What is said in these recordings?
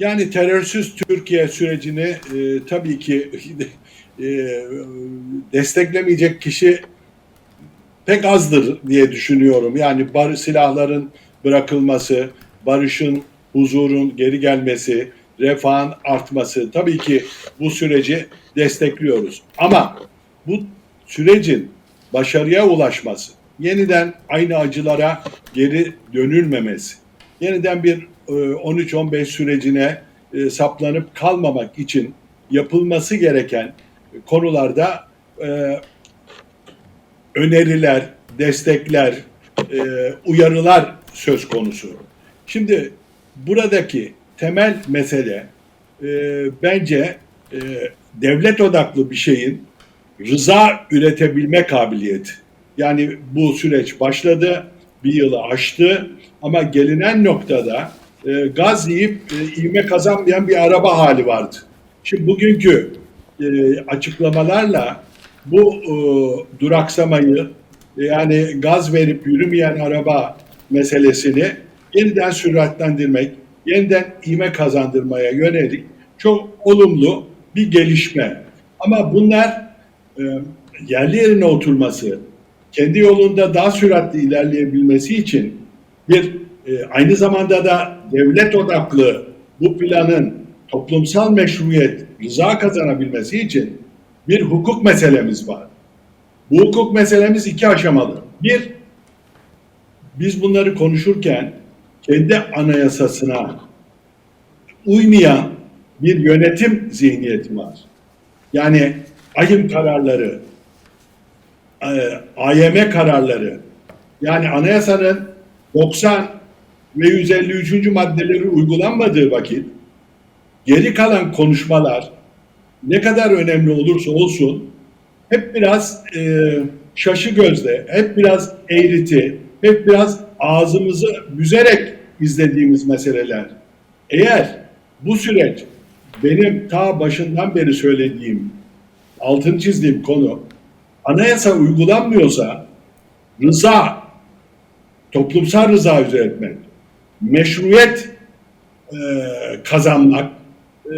Yani terörsüz Türkiye sürecini e, tabii ki e, desteklemeyecek kişi pek azdır diye düşünüyorum. Yani bar silahların bırakılması, barışın, huzurun geri gelmesi, refahın artması tabii ki bu süreci destekliyoruz. Ama bu sürecin başarıya ulaşması, yeniden aynı acılara geri dönülmemesi, yeniden bir 13-15 sürecine e, saplanıp kalmamak için yapılması gereken konularda e, öneriler, destekler, e, uyarılar söz konusu. Şimdi buradaki temel mesele e, bence e, devlet odaklı bir şeyin rıza üretebilme kabiliyeti. Yani bu süreç başladı, bir yılı aştı ama gelinen noktada e, gaz yiyip e, ivme kazanmayan bir araba hali vardı. Şimdi bugünkü e, açıklamalarla bu e, duraksamayı yani gaz verip yürümeyen araba meselesini yeniden süratlendirmek, yeniden ivme kazandırmaya yönelik çok olumlu bir gelişme. Ama bunlar e, yerli yerine oturması, kendi yolunda daha süratli ilerleyebilmesi için bir e, aynı zamanda da devlet odaklı bu planın toplumsal meşruiyet, rıza kazanabilmesi için bir hukuk meselemiz var. Bu hukuk meselemiz iki aşamalı. Bir, biz bunları konuşurken kendi anayasasına uymayan bir yönetim zihniyeti var. Yani ayım kararları, e, AYM kararları, yani anayasanın 90 ve 153. maddeleri uygulanmadığı vakit geri kalan konuşmalar ne kadar önemli olursa olsun hep biraz e, şaşı gözle, hep biraz eğriti, hep biraz ağzımızı büzerek izlediğimiz meseleler. Eğer bu süreç benim ta başından beri söylediğim, altını çizdiğim konu anayasa uygulanmıyorsa rıza, toplumsal rıza üretmek, meşruiyet e, kazanmak e,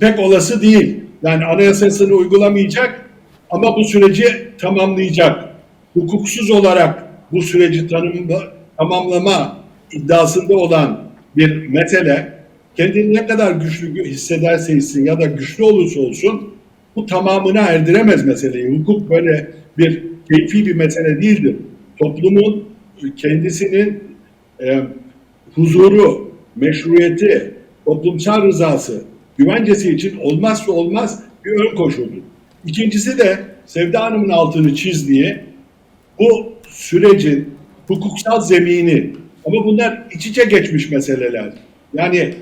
pek olası değil. Yani anayasasını uygulamayacak ama bu süreci tamamlayacak. Hukuksuz olarak bu süreci tanımla, tamamlama iddiasında olan bir mesele kendini ne kadar güçlü hissederse hissin ya da güçlü olursa olsun bu tamamına erdiremez meseleyi. Hukuk böyle bir keyfi bir mesele değildir. Toplumun kendisinin e, huzuru, meşruiyeti, toplumsal rızası, güvencesi için olmazsa olmaz bir ön koşuldur. İkincisi de Sevda Hanım'ın altını çizdiği bu sürecin hukuksal zemini ama bunlar iç içe geçmiş meseleler. Yani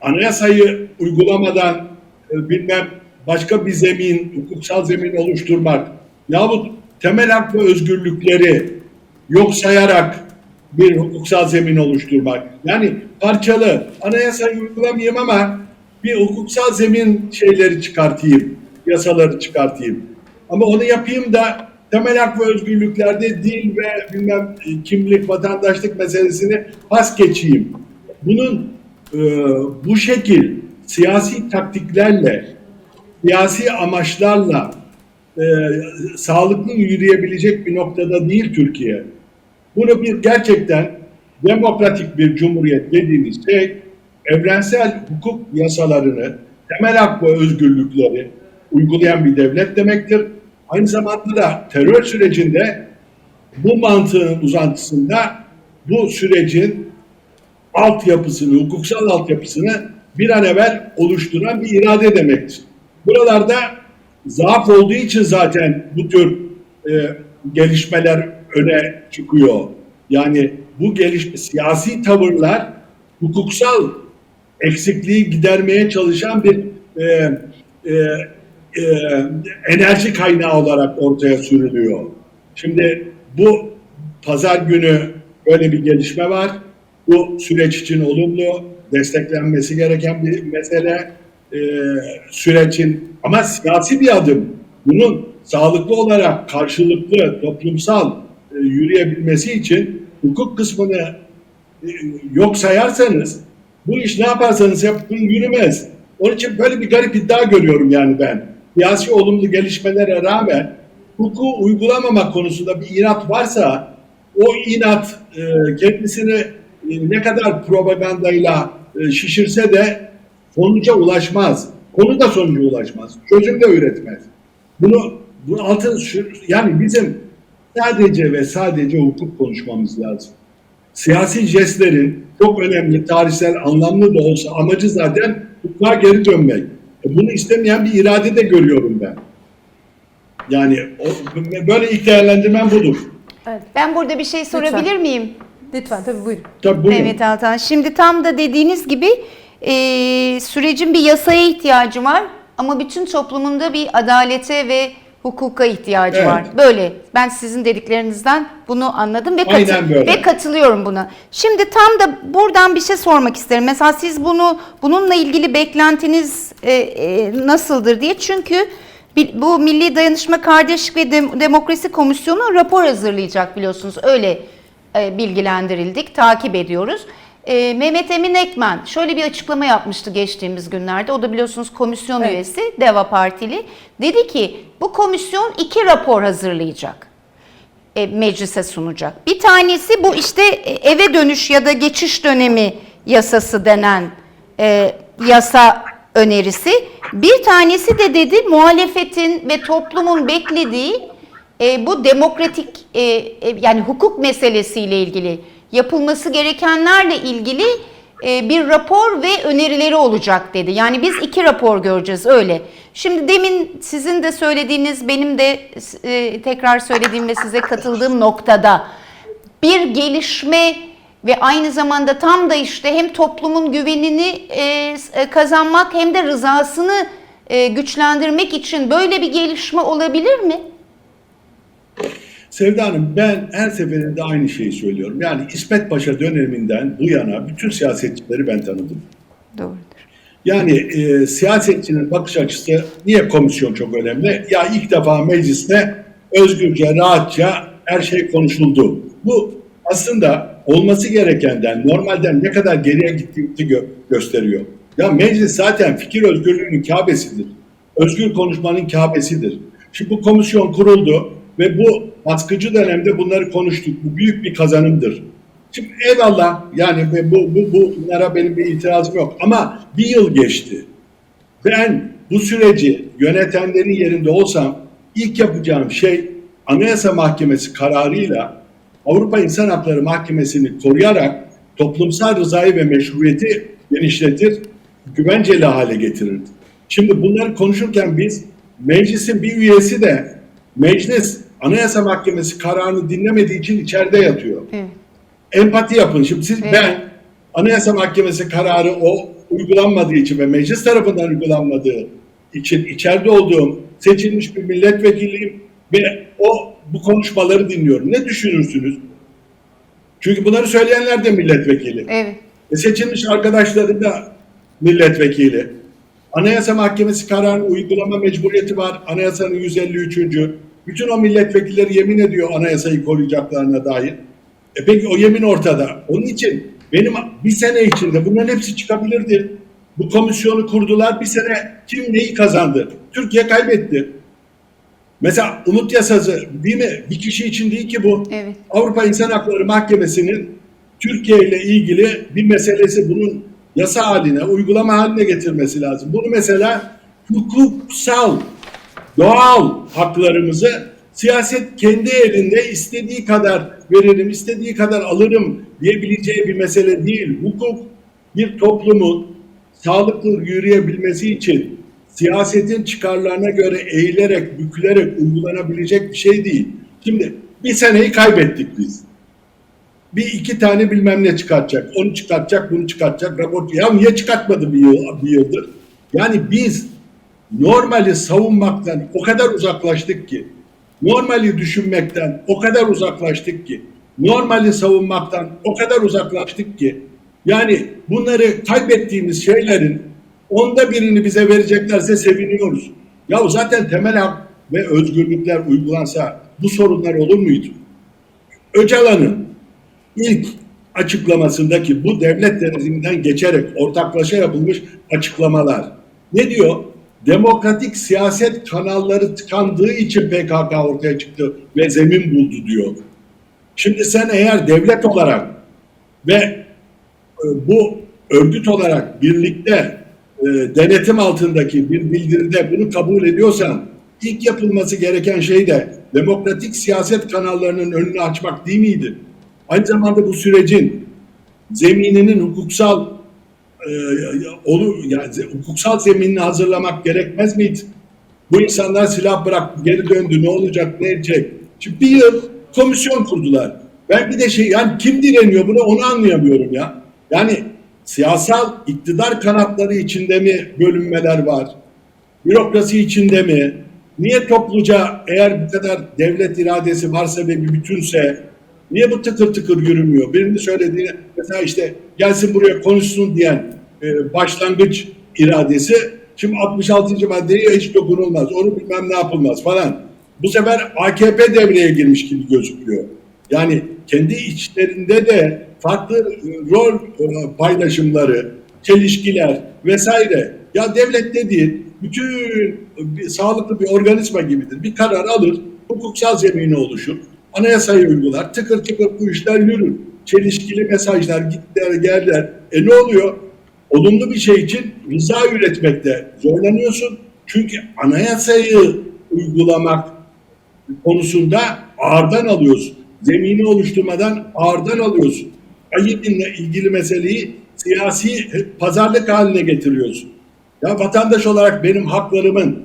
anayasayı uygulamadan e, bilmem başka bir zemin, hukuksal zemin oluşturmak yahut temel hak ve özgürlükleri yok sayarak bir hukuksal zemin oluşturmak. Yani parçalı anayasayı uygulamayayım ama bir hukuksal zemin şeyleri çıkartayım, yasaları çıkartayım. Ama onu yapayım da temel hak ve özgürlüklerde dil ve bilmem e, kimlik, vatandaşlık meselesini pas geçeyim. Bunun e, bu şekil siyasi taktiklerle, siyasi amaçlarla e, sağlıklı yürüyebilecek bir noktada değil Türkiye. Bunu bir gerçekten demokratik bir cumhuriyet dediğimiz şey evrensel hukuk yasalarını, temel hak ve özgürlükleri uygulayan bir devlet demektir. Aynı zamanda da terör sürecinde bu mantığın uzantısında bu sürecin altyapısını, hukuksal altyapısını bir an evvel oluşturan bir irade demektir. Buralarda zaaf olduğu için zaten bu tür e, gelişmeler öne çıkıyor. Yani bu gelişme, siyasi tavırlar hukuksal eksikliği gidermeye çalışan bir e, e, e, enerji kaynağı olarak ortaya sürülüyor. Şimdi bu pazar günü böyle bir gelişme var. Bu süreç için olumlu, desteklenmesi gereken bir mesele. E, sürecin ama siyasi bir adım. Bunun sağlıklı olarak karşılıklı toplumsal yürüyebilmesi için hukuk kısmını e, yok sayarsanız Bu iş ne yaparsanız yapın yürümez. Onun için böyle bir garip iddia görüyorum yani ben. Siyasi olumlu gelişmelere rağmen hukuku uygulamamak konusunda bir inat varsa o inat e, kendisini e, ne kadar propagandayla e, şişirse de sonuca ulaşmaz. Konu da sonuca ulaşmaz. Çözüm de üretmez. Bunu bu altın yani bizim sadece ve sadece hukuk konuşmamız lazım. Siyasi jestlerin çok önemli, tarihsel, anlamlı da olsa amacı zaten hukuka geri dönmek. E bunu istemeyen bir irade de görüyorum ben. Yani o, böyle ilk değerlendirmem budur. Evet. Ben burada bir şey sorabilir miyim? Lütfen tabii buyurun. Tabii buyurun. Mehmet Altan. Şimdi tam da dediğiniz gibi e, sürecin bir yasaya ihtiyacı var ama bütün toplumunda bir adalete ve hukuka ihtiyacı Evet. var. Böyle. Ben sizin dediklerinizden bunu anladım ve, katı- ve katılıyorum buna. Şimdi tam da buradan bir şey sormak isterim. Mesela siz bunu bununla ilgili beklentiniz e, e, nasıldır diye. Çünkü bu Milli Dayanışma Kardeşlik ve Dem- Demokrasi Komisyonu rapor hazırlayacak biliyorsunuz. Öyle e, bilgilendirildik, takip ediyoruz. E, Mehmet Emin Ekmen şöyle bir açıklama yapmıştı geçtiğimiz günlerde. O da biliyorsunuz komisyon Evet. üyesi, Deva Partili. Dedi ki bu komisyon iki rapor hazırlayacak e, meclise sunacak. Bir tanesi bu işte e, eve dönüş ya da geçiş dönemi yasası denen e, yasa önerisi. Bir tanesi de dedi muhalefetin ve toplumun beklediği e, bu demokratik e, e, yani hukuk meselesiyle ilgili yapılması gerekenlerle ilgili e, bir rapor ve önerileri olacak dedi. Yani biz iki rapor göreceğiz öyle. Şimdi demin sizin de söylediğiniz, benim de e, tekrar söylediğim ve size katıldığım noktada bir gelişme ve aynı zamanda tam da işte hem toplumun güvenini e, kazanmak hem de rızasını güçlendirmek için böyle bir gelişme olabilir mi? Sevda Hanım ben her seferinde aynı şeyi söylüyorum. Yani İsmet Paşa döneminden bu yana bütün siyasetçileri ben tanıdım. Doğrudur. Yani e, siyasetçinin bakış açısı niye komisyon çok önemli? Ya ilk defa mecliste özgürce, rahatça her şey konuşuldu. Bu aslında olması gerekenden, normalden ne kadar geriye gittiğimizi gö- gösteriyor. Ya meclis zaten fikir özgürlüğünün kâbesidir. Özgür konuşmanın kâbesidir. Şimdi bu komisyon kuruldu ve bu baskıcı dönemde bunları konuştuk. Bu büyük bir kazanımdır. Şimdi eyvallah yani bu, bu, bu bunlara benim bir itirazım yok ama bir yıl geçti. Ben bu süreci yönetenlerin yerinde olsam ilk yapacağım şey Anayasa Mahkemesi kararıyla Avrupa İnsan Hakları Mahkemesi'ni koruyarak toplumsal rızayı ve meşruiyeti genişletir, güvenceli hale getirirdi. Şimdi bunları konuşurken biz meclisin bir üyesi de meclis Anayasa Mahkemesi kararını dinlemediği için içeride yatıyor Evet. empati yapın. Şimdi siz Evet. ben Anayasa Mahkemesi kararı o uygulanmadığı için ve meclis tarafından uygulanmadığı için içeride olduğum seçilmiş bir milletvekiliyim ve o bu konuşmaları dinliyorum. Ne düşünürsünüz? Çünkü bunları söyleyenler de milletvekili. Evet. E seçilmiş arkadaşları da milletvekili. Anayasa Mahkemesi kararını uygulama mecburiyeti var. Anayasanın 153. Bütün o milletvekilleri yemin ediyor anayasayı koruyacaklarına dair. E peki o yemin ortada. Onun için benim bir sene içinde bunların hepsi çıkabilirdi. Bu komisyonu kurdular. Bir sene kim neyi kazandı? Türkiye kaybetti. Mesela umut yasası değil mi? Bir kişi için değil ki bu. Evet. Avrupa İnsan Hakları Mahkemesi'nin Türkiye ile ilgili bir meselesi bunun yasa haline, uygulama haline getirmesi lazım. Bunu mesela hukuksal, doğal haklarımızı siyaset kendi elinde istediği kadar veririm, istediği kadar alırım diyebileceği bir mesele değil. Hukuk bir toplumun sağlıklı yürüyebilmesi için siyasetin çıkarlarına göre eğilerek, bükülerek uygulanabilecek bir şey değil. Şimdi bir seneyi kaybettik biz. Bir iki tane bilmem ne çıkartacak. Onu çıkartacak, bunu çıkartacak. Rapor. Ya niye çıkartmadı bir, yıl, bir yıldır? Yani biz normali savunmaktan o kadar uzaklaştık ki, normali düşünmekten o kadar uzaklaştık ki, normali savunmaktan o kadar uzaklaştık ki, yani bunları kaybettiğimiz şeylerin onda birini bize vereceklerse seviniyoruz. Ya zaten temel hak ve özgürlükler uygulansa bu sorunlar olur muydu? Öcalan'ın ilk açıklamasındaki bu devlet denetiminden geçerek ortaklaşa yapılmış açıklamalar. Ne diyor? Demokratik siyaset kanalları tıkandığı için PKK ortaya çıktı ve zemin buldu diyor. Şimdi sen eğer devlet olarak ve e, bu örgüt olarak birlikte e, denetim altındaki bir bildiride bunu kabul ediyorsan ilk yapılması gereken şey de demokratik siyaset kanallarının önünü açmak değil miydi? Aynı zamanda bu sürecin zemininin hukuksal e, olur yani hukuksal zeminini hazırlamak gerekmez miydi? Bu insanlar silah bırak geri döndü ne olacak ne edecek? Şimdi bir yıl komisyon kurdular. Ben bir de şey yani kim direniyor buna onu anlayamıyorum ya. Yani siyasal iktidar kanatları içinde mi bölünmeler var? Bürokrasi içinde mi? Niye topluca eğer bu kadar devlet iradesi varsa ve bir bütünse niye bu tıkır tıkır yürümüyor? Birinin söylediğine mesela işte gelsin buraya konuşsun diyen e, başlangıç iradesi şimdi 66. maddeye hiç dokunulmaz. Onu bilmem ne yapılmaz falan. Bu sefer AKP devreye girmiş gibi gözüküyor. Yani kendi içlerinde de farklı rol e, paylaşımları, çelişkiler vesaire. Ya devlet dediğin bütün bir, sağlıklı bir organizma gibidir. Bir karar alır, hukuksal zemini oluşur, anayasayı uygular, tıkır tıkır bu işler yürür. Çelişkili mesajlar, gitler, gelirler. E ne oluyor? Olumlu bir şey için rıza üretmekte zorlanıyorsun. Çünkü anayasayı uygulamak konusunda ağırdan alıyorsun. Zemini oluşturmadan ağırdan alıyorsun. Ayıbinle ilgili meseleyi siyasi pazarlık haline getiriyorsun. Ya vatandaş olarak benim haklarımın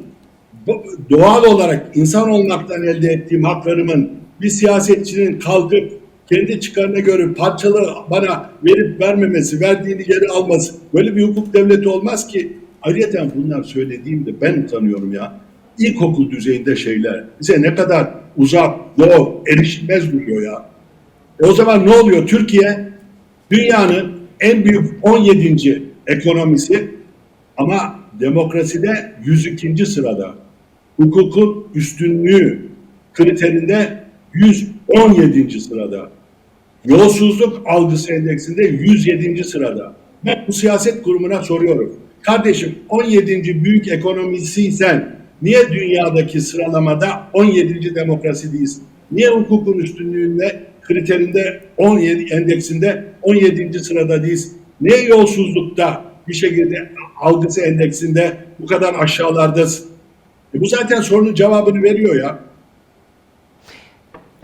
doğal olarak insan olmaktan elde ettiğim haklarımın bir siyasetçinin kalkıp kendi çıkarına göre parçalı bana verip vermemesi, verdiğini geri alması böyle bir hukuk devleti olmaz ki. Ayrıca bunlar söylediğimde ben utanıyorum ya. İlkokul düzeyinde şeyler bize ne kadar uzak, zor, erişilmez duruyor ya. E o zaman ne oluyor? Türkiye dünyanın en büyük 17. ekonomisi ama demokraside 102. sırada. Hukukun üstünlüğü kriterinde 117. sırada. Yolsuzluk algısı endeksinde 107. sırada. Ben bu siyaset kurumuna soruyorum. Kardeşim 17. büyük ekonomisiysen niye dünyadaki sıralamada 17. demokrasi değilsin? Niye hukukun üstünlüğünde kriterinde 17 endeksinde 17. sırada değilsin? Niye yolsuzlukta bir şekilde algısı endeksinde bu kadar aşağılardasın? E bu zaten sorunun cevabını veriyor ya.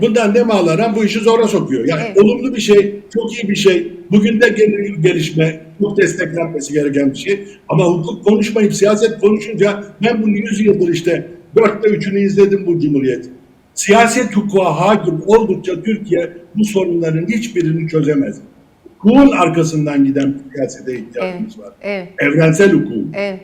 Bundan ne mağlaran bu işi zora sokuyor. Yani Evet. olumlu bir şey, çok iyi bir şey. Bugün de gel- gelişme, çok desteklenmesi gereken bir şey. Ama hukuk konuşmayıp siyaset konuşunca ben bunu 100 yıldır işte dörtte üçünü izledim bu cumhuriyet. Siyaset hukuka hakim oldukça Türkiye bu sorunların hiçbirini çözemez. Hukukun arkasından giden bir siyasete ihtiyacımız var. Evet. Evrensel hukuk. Evet.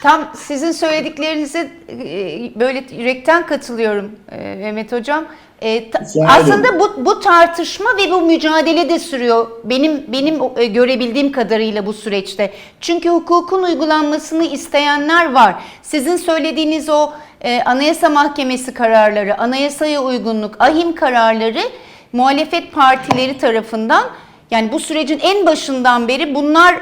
Tam sizin söylediklerinize e, böyle yürekten katılıyorum e, Mehmet Hocam. E, ta- aslında bu, bu tartışma ve bu mücadele de sürüyor. Benim benim e, görebildiğim kadarıyla bu süreçte. Çünkü hukukun uygulanmasını isteyenler var. Sizin söylediğiniz o e, Anayasa Mahkemesi kararları, anayasaya uygunluk, ahim kararları muhalefet partileri tarafından yani bu sürecin en başından beri bunlar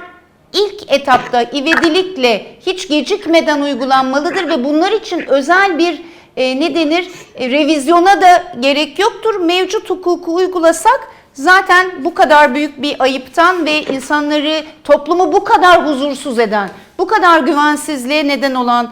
ilk etapta ivedilikle hiç gecikmeden uygulanmalıdır ve bunlar için özel bir e, ne denir e, revizyona da gerek yoktur. Mevcut hukuku uygulasak zaten bu kadar büyük bir ayıptan ve insanları toplumu bu kadar huzursuz eden, bu kadar güvensizliğe neden olan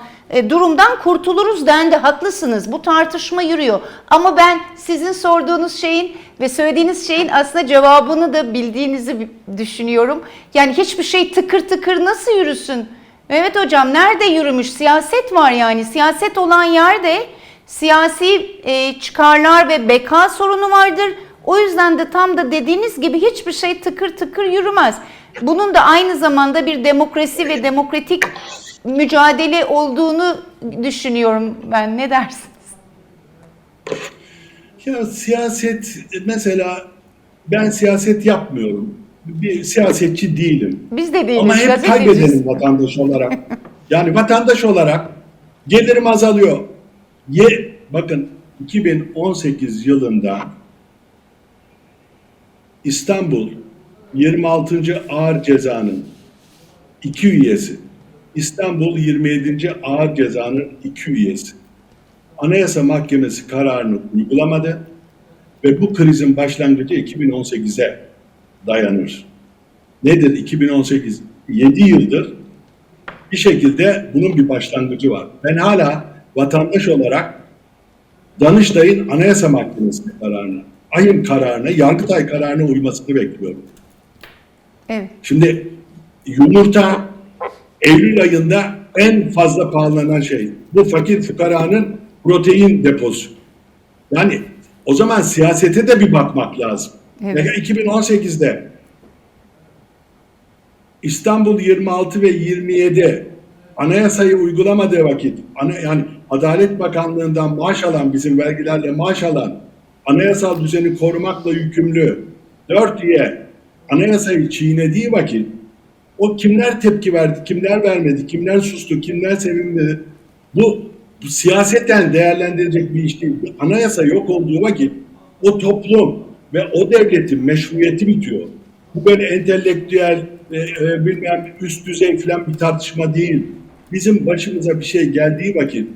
durumdan kurtuluruz dendi. Haklısınız. Bu tartışma yürüyor. Ama ben sizin sorduğunuz şeyin ve söylediğiniz şeyin aslında cevabını da bildiğinizi bi- düşünüyorum. Yani hiçbir şey tıkır tıkır nasıl yürüsün? Mehmet Hocam nerede yürümüş? Siyaset var yani. Siyaset olan yerde siyasi e, çıkarlar ve beka sorunu vardır. O yüzden de tam da dediğiniz gibi hiçbir şey tıkır tıkır yürümez. Bunun da aynı zamanda bir demokrasi ve demokratik mücadele olduğunu düşünüyorum ben. Ne dersiniz? Ya siyaset mesela ben siyaset yapmıyorum. Bir siyasetçi değilim. Biz de değiliz. Ama hep kaybedelim vatandaş olarak. Yani vatandaş olarak gelirim azalıyor. Ye, bakın 2018 yılında İstanbul 26. Ağır Ceza'nın iki üyesi. İstanbul 27. Ağır Ceza'nın iki üyesi. Anayasa Mahkemesi kararını uygulamadı ve bu krizin başlangıcı 2018'e dayanır. Nedir 2018? 7 yıldır bir şekilde bunun bir başlangıcı var. Ben hala vatandaş olarak Danıştay'ın Anayasa Mahkemesi kararını, ayın kararını, Yargıtay kararına uymasını bekliyorum. Evet. Şimdi yumurta Eylül ayında en fazla pahalanan şey. Bu fakir fukaranın protein deposu. Yani o zaman siyasete de bir bakmak lazım. Evet. Mesela 2018'de İstanbul 26 ve 27 anayasayı uygulamadığı vakit ana, yani Adalet Bakanlığı'ndan maaş alan bizim vergilerle maaş alan anayasal düzeni korumakla yükümlü 4 üye anayasayı çiğnediği vakit o kimler tepki verdi, kimler vermedi, kimler sustu, kimler sevinmedi. Bu, bu siyaseten değerlendirilecek bir iş değil. Bir anayasa yok olduğu vakit o toplum ve o devletin meşruiyeti bitiyor. Bu böyle entelektüel, e, e, bilmem üst düzey falan bir tartışma değil. Bizim başımıza bir şey geldiği vakit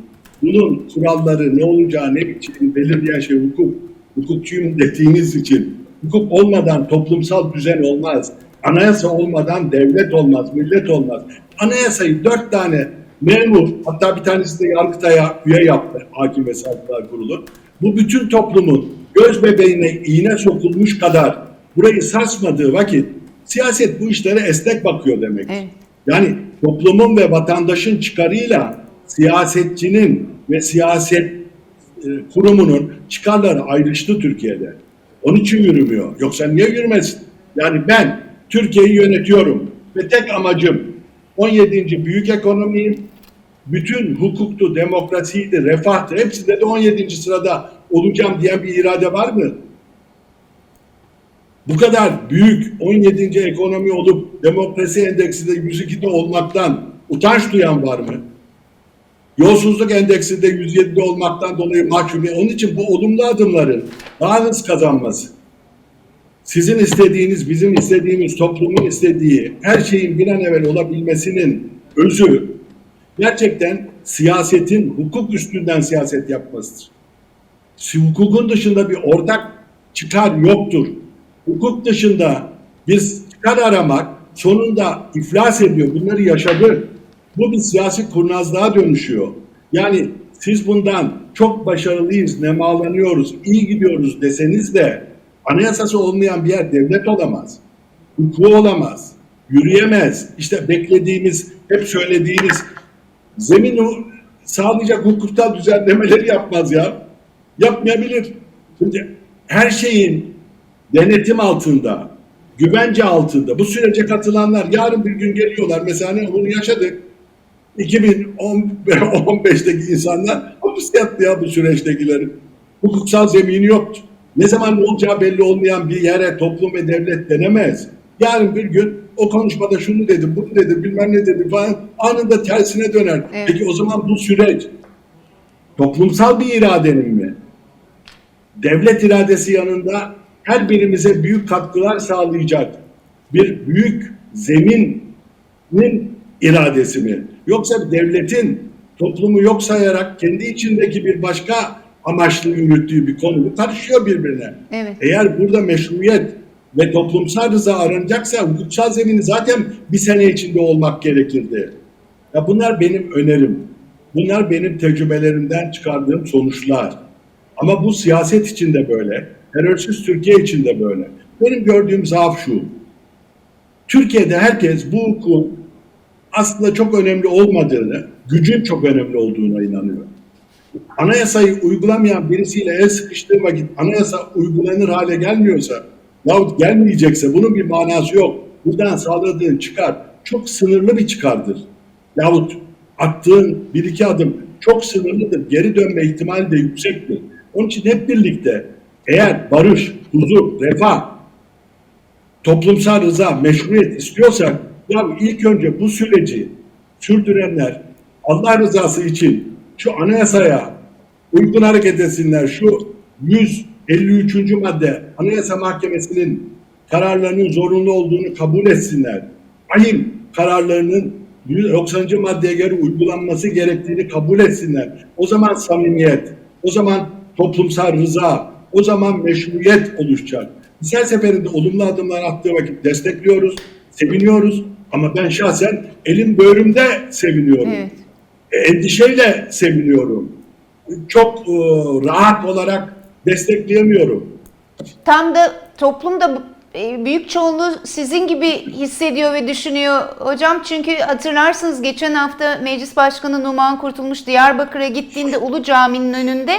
bunun kuralları ne olacağı ne biçim belirleyen şey hukuk. Hukukçuyum dediğiniz için hukuk olmadan toplumsal düzen olmaz. Anayasa olmadan devlet olmaz, millet olmaz. Anayasayı dört tane memur, hatta bir tanesi de Yargıtay'a üye yaptı Hakim ve Savcılar Kurulu. Bu bütün toplumun göz bebeğine iğne sokulmuş kadar burayı sarsmadığı vakit siyaset bu işlere esnek bakıyor demek. Evet. Yani toplumun ve vatandaşın çıkarıyla siyasetçinin ve siyaset kurumunun çıkarları ayrıştı Türkiye'de. Onun için yürümüyor. Yoksa niye yürümesin? Yani ben Türkiye'yi yönetiyorum ve tek amacım 17. büyük ekonomiyim, bütün hukuktu, demokrasiydi, refahtı hepsinde de 17. sırada olacağım diyen bir irade var mı? Bu kadar büyük 17. ekonomi olup demokrasi endeksinde 102'de olmaktan utanç duyan var mı? Yolsuzluk endeksinde 107'de olmaktan dolayı mahcubiyet. Onun için bu olumlu adımların daha hız kazanması. Sizin istediğiniz, bizim istediğimiz, toplumun istediği her şeyin bir an evvel olabilmesinin özü gerçekten siyasetin hukuk üstünden siyaset yapmasıdır. Hukukun dışında bir ortak çıkar yoktur. Hukuk dışında bir çıkar aramak sonunda iflas ediyor. Bunları yaşadı. Bu bir siyasi kurnazlığa dönüşüyor. Yani siz bundan çok başarılıyız, nemalanıyoruz, iyi gidiyoruz deseniz de anayasası olmayan bir yer devlet olamaz. Hukuku olamaz. Yürüyemez. İşte beklediğimiz, hep söylediğimiz zemin sağlayacak hukuksal düzenlemeleri yapmaz ya. Yapmayabilir. Şimdi her şeyin denetim altında, güvence altında bu sürece katılanlar yarın bir gün geliyorlar. Mesela bunu yaşadık. 2015'teki insanlar hapis yattı ya bu süreçtekilerin. Hukuksal zemini yoktu. Ne zaman ne olacağı belli olmayan bir yere toplum ve devlet denemez. Yarın bir gün o konuşmada şunu dedi, bunu dedi, bilmem ne dedi falan anında tersine döner. Evet. Peki o zaman bu süreç toplumsal bir iradenin mi? Devlet iradesi yanında her birimize büyük katkılar sağlayacak bir büyük zeminin iradesi mi? Yoksa devletin toplumu yok sayarak kendi içindeki bir başka amaçlı yürüttüğü bir konu? Karışıyor birbirine. Evet. Eğer burada meşruiyet ve toplumsal rıza aranacaksa hukuksal zemini zaten bir sene içinde olmak gerekirdi. Ya bunlar benim önerim. Bunlar benim tecrübelerimden çıkardığım sonuçlar. Ama bu siyaset için de böyle. Terörsüz Türkiye için de böyle. Benim gördüğüm zaaf şu. Türkiye'de herkes bu hukukun aslında çok önemli olmadığını, gücün çok önemli olduğuna inanıyor. Anayasayı uygulamayan birisiyle el sıkıştığı vakit anayasa uygulanır hale gelmiyorsa yahut gelmeyecekse bunun bir manası yok. Buradan sağladığın çıkar çok sınırlı bir çıkardır. Yahut attığın bir iki adım çok sınırlıdır. Geri dönme ihtimali de yüksektir. Onun için hep birlikte eğer barış, huzur, refah, toplumsal rıza, meşruiyet istiyorsak ya ilk önce bu süreci sürdürenler Allah rızası için şu anayasaya uygun hareket etsinler. Şu 153. madde Anayasa Mahkemesi'nin kararlarının zorunlu olduğunu kabul etsinler. Ahim kararlarının 90. maddeye göre uygulanması gerektiğini kabul etsinler. O zaman samimiyet, o zaman toplumsal rıza, o zaman meşruiyet oluşacak. Biz her seferinde olumlu adımlar attığı vakit destekliyoruz, seviniyoruz. Ama ben şahsen elim böğrümde seviniyorum. Evet. E, endişeyle seviniyorum. Çok e, rahat olarak destekleyemiyorum. Tam da toplumda bu- e, büyük çoğunluğu sizin gibi hissediyor ve düşünüyor hocam. Çünkü hatırlarsınız geçen hafta Meclis Başkanı Numan Kurtulmuş Diyarbakır'a gittiğinde Ulu Cami'nin önünde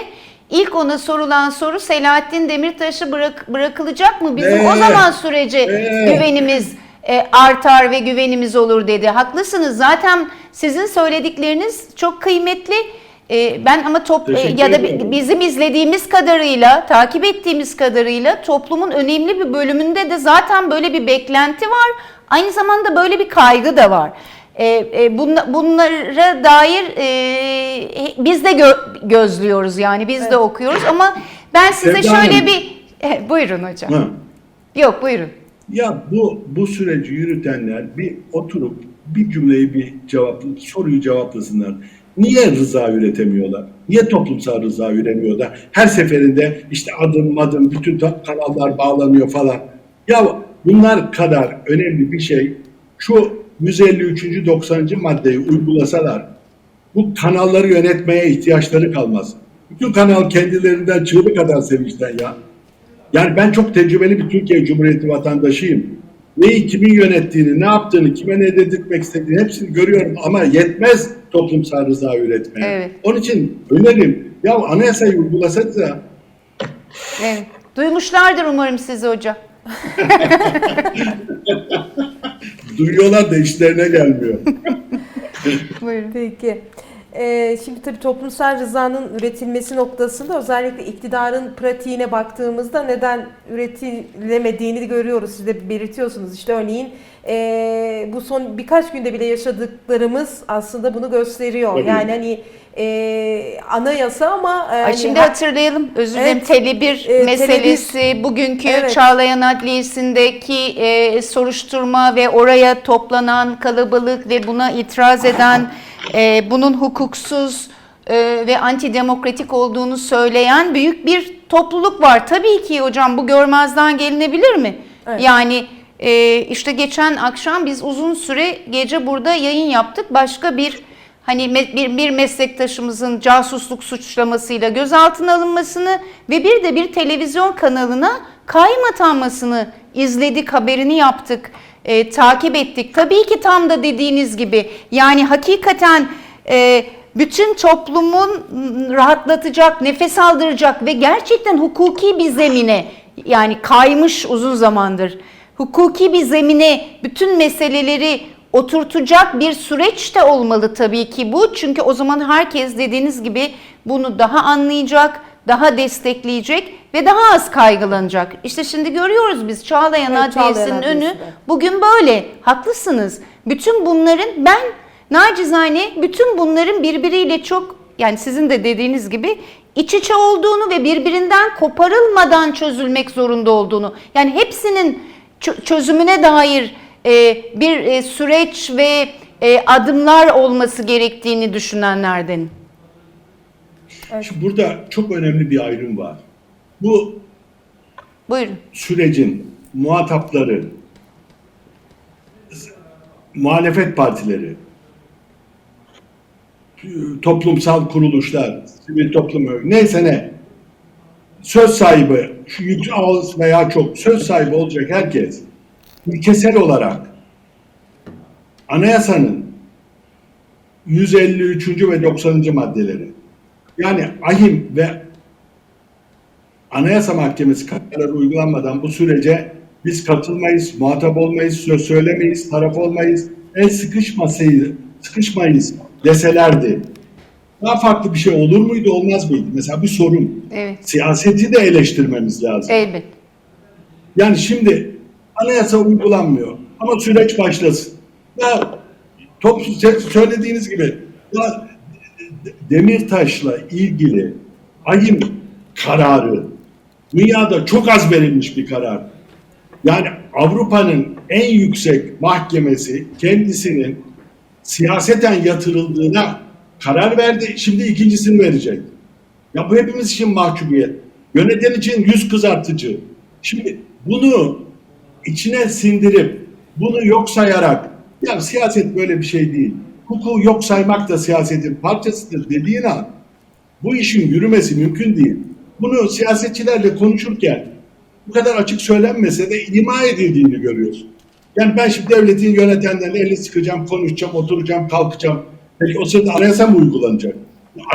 ilk ona sorulan soru Selahattin Demirtaş'ı bırak, bırakılacak mı? Bizim o Evet. zaman sürece Evet. güvenimiz e, artar ve güvenimiz olur dedi. Haklısınız. Zaten sizin söyledikleriniz çok kıymetli. E, ben ama top e, ya da ederim. bizim izlediğimiz kadarıyla, takip ettiğimiz kadarıyla toplumun önemli bir bölümünde de zaten böyle bir beklenti var. Aynı zamanda böyle bir kaygı da var. E, e, bunla- bunlara dair e, biz de gö- gözlüyoruz yani biz de okuyoruz ama ben size Sevda şöyle Hanım. bir E, buyurun hocam. Ha. Yok buyurun. Ya bu bu süreci yürütenler bir oturup bir cümleyi bir cevap soruyu cevaplasınlar. Niye rıza üretemiyorlar? Niye toplumsal rıza üretemiyorlar? Her seferinde işte adım adım bütün kanallar bağlanıyor falan. Ya bunlar kadar önemli bir şey şu 153. 90. maddeyi uygulasalar bu kanalları yönetmeye ihtiyaçları kalmaz. Bütün kanal kendilerinden çığlık kadar sevinçten ya. Yani ben çok tecrübeli bir Türkiye Cumhuriyeti vatandaşıyım. Neyi kimin yönettiğini, ne yaptığını, kime ne dedirtmek istediğini hepsini görüyorum ama yetmez toplumsal rıza üretmeye. Evet. Onun için önerim ya anayasayı uygulasanız ya Evet. Duymuşlardır umarım sizi hocam. duyuyorlar da işlerine gelmiyor. Buyurun. Peki. Ee, şimdi tabii toplumsal rızanın üretilmesi noktasında özellikle iktidarın pratiğine baktığımızda neden üretilemediğini görüyoruz. Siz de belirtiyorsunuz. İşte örneğin ee, bu son birkaç günde bile yaşadıklarımız aslında bunu gösteriyor. Tabii. Yani hani ee, anayasa ama ee, Ay hani şimdi ha- hatırlayalım. Özür dilerim. Evet. Tele1 Ee, meselesi, bugünkü Evet. Çağlayan Adliyesi'ndeki e, soruşturma ve oraya toplanan kalabalık ve buna itiraz eden, e, bunun hukuksuz e, ve antidemokratik olduğunu söyleyen büyük bir topluluk var. Tabii ki hocam bu görmezden gelinebilir mi? Evet. Yani e, işte geçen akşam biz uzun süre gece burada yayın yaptık. Başka bir hani bir, bir meslektaşımızın casusluk suçlamasıyla gözaltına alınmasını ve bir de bir televizyon kanalına kayyum atanmasını izledik, haberini yaptık, e, takip ettik. Tabii ki tam da dediğiniz gibi yani hakikaten e, bütün toplumun rahatlatacak, nefes aldıracak ve gerçekten hukuki bir zemine yani kaymış uzun zamandır hukuki bir zemine bütün meseleleri oturtacak bir süreç de olmalı tabii ki bu. Çünkü o zaman herkes dediğiniz gibi bunu daha anlayacak, daha destekleyecek ve daha az kaygılanacak. İşte şimdi görüyoruz biz Çağlayan Evet, Adliyesi'nin önü bugün böyle. Haklısınız. Bütün bunların ben nacizane bütün bunların birbiriyle çok yani sizin de dediğiniz gibi iç içe olduğunu ve birbirinden koparılmadan çözülmek zorunda olduğunu. Yani hepsinin çö- çözümüne dair e, bir e, süreç ve e, adımlar olması gerektiğini düşünenlerdenim. Şimdi burada çok önemli bir ayrım var. Bu Buyurun. sürecin muhatapları, muhalefet partileri, toplumsal kuruluşlar, sivil toplum örgütü, neyse ne, söz sahibi, şu yük az veya çok söz sahibi olacak herkes, ülkesel olarak anayasanın 153. ve 90. maddeleri, yani ahim ve Anayasa Mahkemesi kararları uygulanmadan bu sürece biz katılmayız, muhatap olmayız, söz söylemeyiz, taraf olmayız, el sıkışmasaydı, sıkışmayız deselerdi. Daha farklı bir şey olur muydu, olmaz mıydı? Mesela bir sorun. Evet. Siyaseti de eleştirmemiz lazım. Elbet. Yani şimdi anayasa uygulanmıyor ama süreç başlasın. Ya top, söylediğiniz gibi ya Demirtaş'la ilgili ayım kararı dünyada çok az verilmiş bir karar. Yani Avrupa'nın en yüksek mahkemesi kendisinin siyaseten yatırıldığına karar verdi. Şimdi ikincisini verecek. Ya bu hepimiz için mahcubiyet. Yöneten için yüz kızartıcı. Şimdi bunu içine sindirip bunu yok sayarak ya siyaset böyle bir şey değil. Hukuku yok saymak da siyasetin parçasıdır dediğin an bu işin yürümesi mümkün değil. Bunu siyasetçilerle konuşurken bu kadar açık söylenmese de ima edildiğini görüyorsun. Yani ben şimdi devletin yönetenlerine elini sıkacağım, konuşacağım, oturacağım, kalkacağım. Peki o sırada anayasa mı uygulanacak?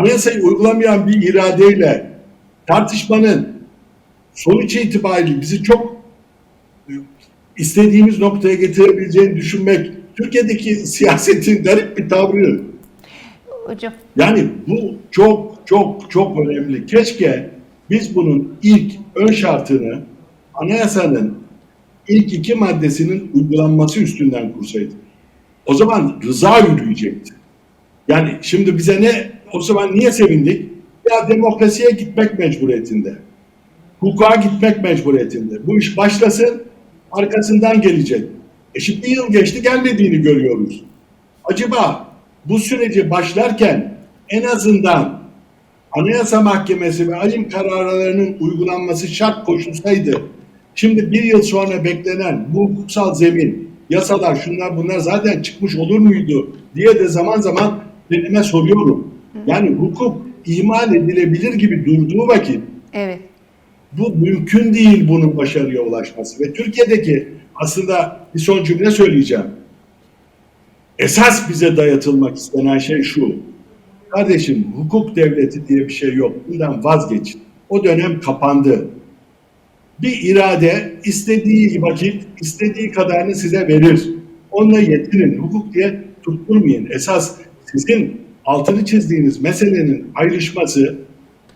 Anayasayı uygulamayan bir iradeyle tartışmanın sonuç itibariyle bizi çok istediğimiz noktaya getirebileceğini düşünmek Türkiye'deki siyasetin garip bir tavrı. Hocam Yani bu çok çok çok önemli. Keşke biz bunun ilk ön şartını anayasanın ilk iki maddesinin uygulanması üstünden kursaydık. O zaman rıza yürüyecekti. Yani şimdi bize ne o zaman niye sevindik? Ya demokrasiye gitmek mecburiyetinde. Hukuka gitmek mecburiyetinde. Bu iş başlasın arkasından gelecek. E şimdi bir yıl geçti gelmediğini görüyoruz. Acaba bu süreci başlarken en azından Anayasa Mahkemesi ve alim kararlarının uygulanması şart koşulsaydı şimdi bir yıl sonra beklenen bu hukuksal zemin, yasalar, şunlar bunlar zaten çıkmış olur muydu diye de zaman zaman kendime soruyorum. Yani hukuk imal edilebilir gibi durduğu vakit evet. Bu mümkün değil bunun başarıya ulaşması. Ve Türkiye'deki aslında bir son cümle söyleyeceğim. Esas bize dayatılmak istenen şey şu. Kardeşim hukuk devleti diye bir şey yok. Bundan vazgeçin. O dönem kapandı. Bir irade istediği vakit istediği kadarını size verir. Onunla yetinin. Hukuk diye tutturmayın. Esas sizin altını çizdiğiniz meselenin ayrışması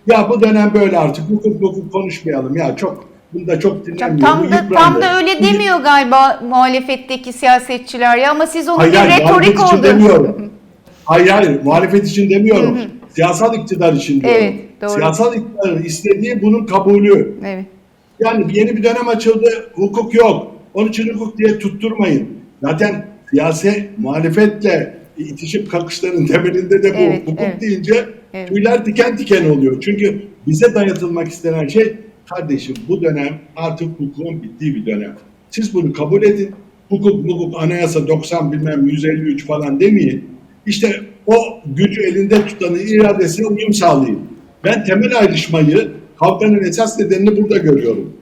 ya bu dönem böyle artık hukuk hukuk konuşmayalım ya çok bunda çok dinlenmiyor. tam da, yıprandı. tam da öyle demiyor galiba muhalefetteki siyasetçiler ya ama siz onun Hayır, bir hayır, retorik olduğunu demiyorum. Hayır hayır muhalefet için demiyorum. Siyasal iktidar için diyorum. Evet, doğru. Siyasal iktidarın istediği bunun kabulü. Evet. Yani yeni bir dönem açıldı, hukuk yok. Onun için hukuk diye tutturmayın. Zaten siyasi muhalefetle itişip kakışların temelinde de bu. Evet, hukuk evet. deyince Evet. tüyler diken diken oluyor. Çünkü bize dayatılmak istenen şey kardeşim bu dönem artık hukukun bittiği bir dönem. Siz bunu kabul edin. Hukuk, hukuk, anayasa 90 bilmem 153 falan demeyin. İşte o gücü elinde tutanın iradesine uyum sağlayın. Ben temel ayrışmayı kavganın esas nedenini burada görüyorum.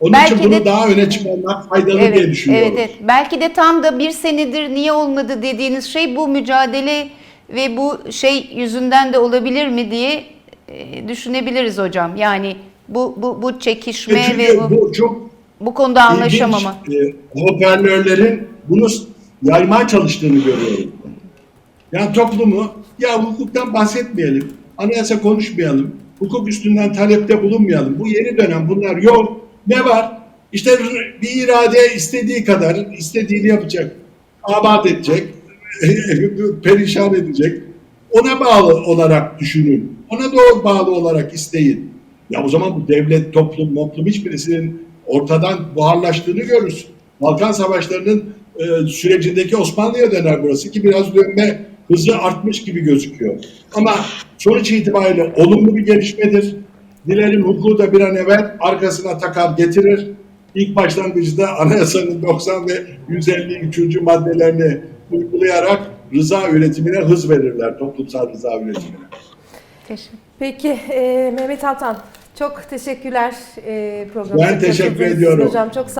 Onun Belki için bunu de- daha öne çıkarmak faydalı diye Evet, düşünüyorum. evet, evet. Belki de tam da bir senedir niye olmadı dediğiniz şey bu mücadele ve bu şey yüzünden de olabilir mi diye e, düşünebiliriz hocam. Yani bu bu bu çekişme çünkü ve bu, bu çok bu konuda anlaşamama. İlginç, e, hoparlörlerin bunu yaymaya çalıştığını görüyorum. Yani toplumu ya hukuktan bahsetmeyelim, anayasa konuşmayalım, hukuk üstünden talepte bulunmayalım. Bu yeni dönem bunlar yok. Ne var? İşte bir irade istediği kadar istediğini yapacak. Abat edecek, perişan edecek. Ona bağlı olarak düşünün. Ona doğru bağlı olarak isteyin. Ya o zaman bu devlet, toplum, toplum hiçbirisinin ortadan buharlaştığını görürüz. Balkan Savaşları'nın e, sürecindeki Osmanlı'ya döner burası ki biraz dönme hızı artmış gibi gözüküyor. Ama sonuç itibariyle olumlu bir gelişmedir. Dilerim hukuku da bir an evvel arkasına takar getirir. İlk başlangıçta anayasanın 90 ve 153. maddelerini uygulayarak rıza üretimine hız verirler, toplumsal rıza üretimine. Teşekkür. Peki e, Mehmet Altan çok teşekkürler e, programa. Ben teşekkür ediyorum. Hocam çok sağ